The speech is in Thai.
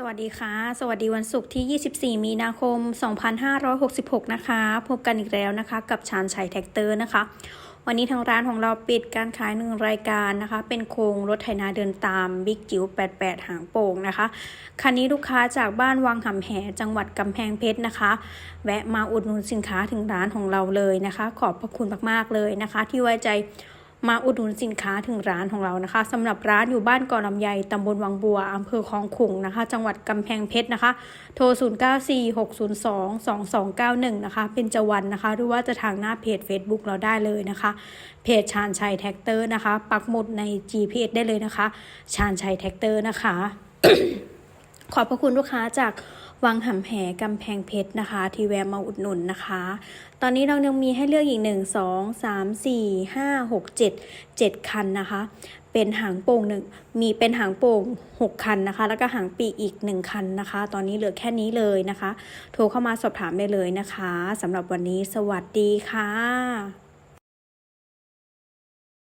สวัสดีค่ะ สวัสดีวันศุกร์ที่ 24 มีนาคม 2566 นะคะ พบกันอีกแล้วนะคะกับชานชัยแท็กเตอร์นะคะ วันนี้ทางร้านของเราปิดการขายหนึ่งรายการนะคะ เป็นโครงรถไถนาเดินตามบิ๊กจิ๋ว 88 หางโป่งนะคะ คันนี้ลูกค้าจากบ้านวังหำแหจังหวัดกำแพงเพชรนะคะ แวะมาอุดหนุนสินค้าถึงร้านของเราเลยนะคะ ขอบพระคุณมากๆเลยนะคะ ที่ไว้ใจ มาอุดหนุนสินค้าถึงร้านของเรานะคะสำหรับร้านอยู่บ้านเกาะลำไยตำบลวังบัวอำเภอคลองขุงนะคะ จังหวัดกำแพงเพชรนะคะ โทร 0946022291 นะคะ เป็นจวันนะคะ หรือว่าจะทางหน้าเพจ Facebook เราได้เลยนะคะ เพจชาญชัยแท็กเตอร์นะคะ ปักหมุดใน GPS ได้เลยนะคะ ชาญชัยแท็กเตอร์นะคะ ขอบพระคุณลูกค้าจาก วังหำแหกำแพงเพชรนะคะ ที่แวะมาอุดหนุนนะคะ ตอนนี้เรายังมีให้เลือกอีก 1 2 3 4 5 6 7 7 คันนะคะ เป็นหางโป่งหนึ่งมีเป็นหางโป่ง 6 คันนะคะ แล้วก็หางปีกอีก 1 คันนะคะ ตอนนี้เหลือแค่นี้เลยนะคะ โทรเข้ามาสอบถามได้เลยนะคะสำหรับวันนี้สวัสดีค่ะ